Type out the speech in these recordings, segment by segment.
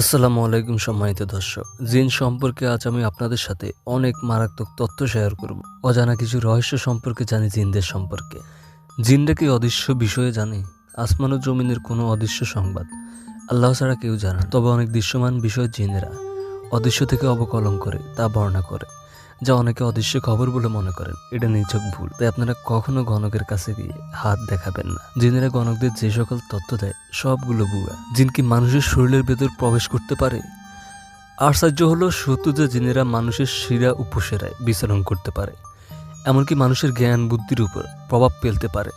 আসসালামু আলাইকুম সম্মানিত দর্শক। জিন সম্পর্কে আজ আমি আপনাদের সাথে অনেক মারাত্মক তথ্য শেয়ার করব। অজানা কিছু রহস্য সম্পর্কে জানি জিনদের সম্পর্কে। জিনরা কি অদৃশ্য বিষয়ে জানে? আসমান ও জমিনের কোনো অদৃশ্য সংবাদ? আল্লাহ ছাড়া কেউ জানে তবে অনেক দৃশ্যমান বিষয় জিনেরা অদৃশ্য থেকে অবকলন করে, তা বর্ণনা করে। যা অনেকে অদৃশ্য খবর বলে মনে করেন। এটা নিছক ভুল। তাই আপনারা কখনো গণকের কাছে গিয়ে হাত দেখাবেন না। জিনেরা গণকদের যে সকল তথ্য দেয়, সবগুলো বুয়া। জিন কি মানুষের শরীরের ভেতর প্রবেশ করতে পারে? আশ্চর্য হলো সত্য যে জিনেরা মানুষের শিরা উপসেরায় বিচরণ করতে পারে। এমনকি মানুষের জ্ঞান বুদ্ধির উপর প্রভাব ফেলতে পারে।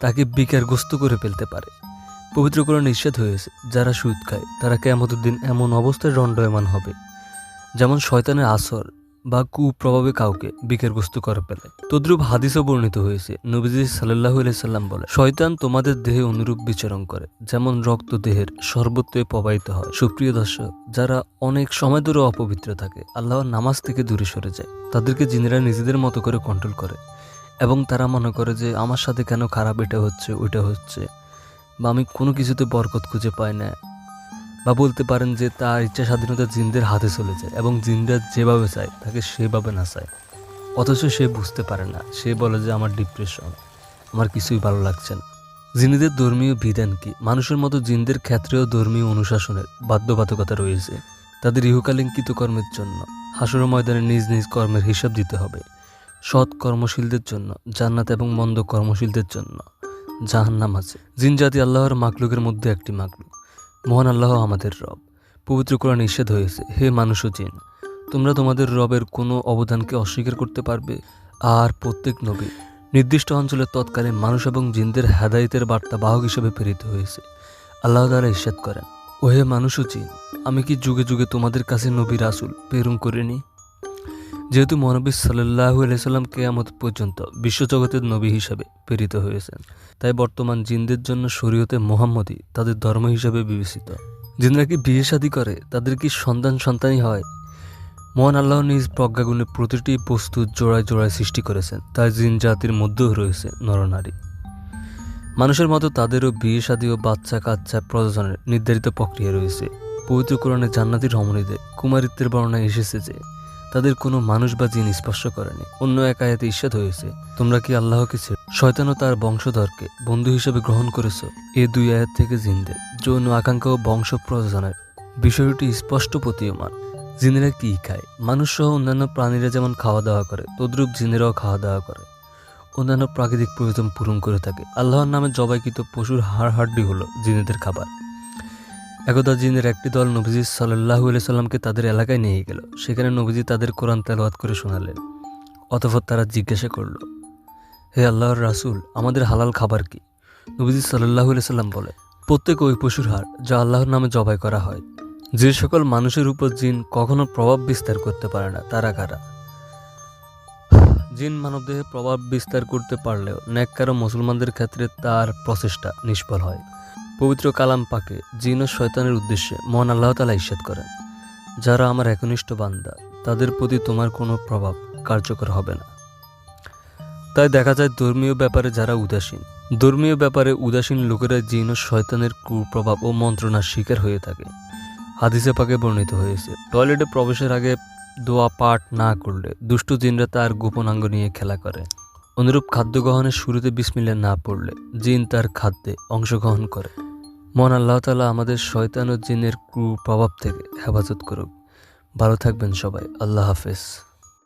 তাকে বিকারগ্রস্ত করে ফেলতে পারে। পবিত্র করে নিষেধ হয়েছে, যারা সুদ খায়, তারা কেমতের দিন এমন অবস্থায় দণ্ডয়মান হবে। যেমন শয়তানের আসর বা কুপ্রভাবে কাউকে বিকারগ্রস্ত করে ফেলে তদ্রূপ হাদিসও বর্ণিত হয়েছে, নবীজি সাল্লাহ সাল্লাম বলে, শয়তান তোমাদের দেহে অনুরূপ বিচরণ করে, যেমন রক্ত দেহের সর্বত্রই প্রবাহিত হয়। সুপ্রিয় দর্শক, যারা অনেক সময় ধরে অপবিত্র থাকে আল্লাহর নামাজ থেকে দূরে সরে যায়। তাদেরকে জিনেরা নিজেদের মতো করে কন্ট্রোল করে এবং তারা মনে করে যে, আমার সাথে কেন খারাপ এটা হচ্ছে, ওইটা হচ্ছে বা আমি কোনো কিছুতে বরকত খুঁজে পাই না। বা বলতে পারেন যে তার ইচ্ছা স্বাধীনতা জিনদের হাতে চলে যায় এবং জিনরা যেভাবে চায় তাকে সেভাবে না চায়। অথচ সে বুঝতে পারে না। সে বলে যে আমার ডিপ্রেশন আমার কিছুই ভালো লাগছে না। জিনেদের ধর্মীয় বিধান কি? মানুষের মতো জিনদের ক্ষেত্রেও ধর্মীয় অনুশাসনের বাধ্যবাধকতা রয়েছে। তাদের ইহকালীন কৃতকর্মের জন্য, হাসুর ময়দানে নিজ নিজ কর্মের হিসাব দিতে হবে। সৎ কর্মশীলদের জন্য, জান্নাত এবং মন্দ কর্মশীলদের জন্য। জাহান্নাম আছে। জিন জাতি আল্লাহর মাকলুকের মধ্যে একটি মাকলুক মহান আল্লাহ আমাদের রব। পবিত্র করা নিষেধ হয়েছে। হে মানুষ ও জিন, তোমরা তোমাদের রবের কোনো অবদানকে অস্বীকার করতে পারবে? আর প্রত্যেক নবী নির্দিষ্ট অঞ্চলের তৎকালে মানুষ এবং জিনদের হেদায়তের বার্তা বাহক হিসেবে প্রেরিত হয়েছে। আল্লাহ দ্বারা ইস্যাদ করেন ও হে মানুষ ও জিন, আমি কি যুগে যুগে তোমাদের কাছে নবী রাসুল প্রেরণ করিনি যেহেতু মহানবী সাল্লাহ আলাইসাল্লাম কেয়ামত পর্যন্ত বিশ্বজগতের নবী হিসাবে প্রেরিত হয়েছেন, তাই বর্তমান জিনদের জন্য শরীয়তে মোহাম্মদই তাদের ধর্ম হিসাবে বিবেচিত। জিনরা কি বিয়ে শাদী করে, তাদের কি সন্তান সন্তানই হয়? মহান আল্লাহ নিজ প্রজ্ঞাগুণে প্রতিটি বস্তু জোড়ায় জোড়ায় সৃষ্টি করেছেন, তাই জিন জাতির মধ্যেও রয়েছে নরনারী। মানুষের মতো তাদেরও বিয়ে শাদী ও বাচ্চা কাচ্চা প্রযোজনের নির্ধারিত প্রক্রিয়া রয়েছে। পবিত্র কোরআনে জান্নাতি রমণীদের কুমারিত্বের বর্ণায় এসেছে যে তাদের কোনো মানুষ বা জিন স্পর্শ করেনি। অন্য এক আয়াতে ঈর্ষাদ হয়েছে, তোমরা কি আল্লাহকে ছেড়ে শয়তান ও তার বংশধরকে বন্ধু হিসেবে গ্রহণ করেছ? এ দুই আয়াত থেকে জিনদের, যৌন আকাঙ্ক্ষা ও বংশ প্রযোজনের বিষয়টি স্পষ্ট প্রতীয়মান। জিনেরা কি খায়? মানুষ সহ অন্যান্য প্রাণীরা যেমন খাওয়া দাওয়া করে, তদ্রূপ জিনেরাও খাওয়া দাওয়া করে। অন্যান্য প্রাকৃতিক প্রয়োজন পূরণ করে থাকে। আল্লাহর নামে জবাইকৃত পশুর হাড় হাড্ডি হলো জিনেদের খাবার। একদা জিনের একটি দল নবীজি সাল্লাহু সাল্লামকে তাদের এলাকায় নিয়ে গেল। সেখানে নবীজি তাদের কোরআন তেলাওয়াত করে শোনালেন। অতঃপর তারা জিজ্ঞাসা করল, হে আল্লাহর রাসূল, আমাদের হালাল খাবার কি? নবীজি সাল্লাহু সাল্লাম বলে, প্রত্যেক ওই পশুর হার যা আল্লাহর নামে জবাই করা হয়। যে সকল মানুষের উপর জিন কখনো প্রভাব বিস্তার করতে পারে না, তারা কারা? জিন মানবদেহে প্রভাব বিস্তার করতে পারলেও ন্যাক্কার মুসলমানদের ক্ষেত্রে তার প্রচেষ্টা নিষ্ফল হয়। পবিত্র কালাম পাকে জিন ও শয়তানের উদ্দেশ্যে মহান আল্লাহ তালা ইস্যাদ করেন। যারা আমার একনিষ্ঠ বান্দা, তাদের প্রতি তোমার কোনো প্রভাব কার্যকর হবে না। তাই দেখা যায় ধর্মীয় ব্যাপারে যারা উদাসীন, ধর্মীয় ব্যাপারে উদাসীন লোকেরা জিন ও শয়তানের কুপ্রভাব ও মন্ত্রণার শিকার হয়ে থাকে। হাদিসে পাকে বর্ণিত হয়েছে, টয়লেটে প্রবেশের আগে দোয়া পাঠ না করলে দুষ্ট জিনরা তার গোপনাঙ্গ নিয়ে খেলা করে। অনুরূপ খাদ্য গ্রহণের শুরুতে বিসমিল্লা না পড়লে জিন তার খাদ্যে অংশগ্রহণ করে। মন আল্লাহ তালা আমাদের শয়তান ও জিনের কুপ্রভাব থেকে হেফাজত করুক। ভালো থাকবেন সবাই। আল্লাহ হাফেজ।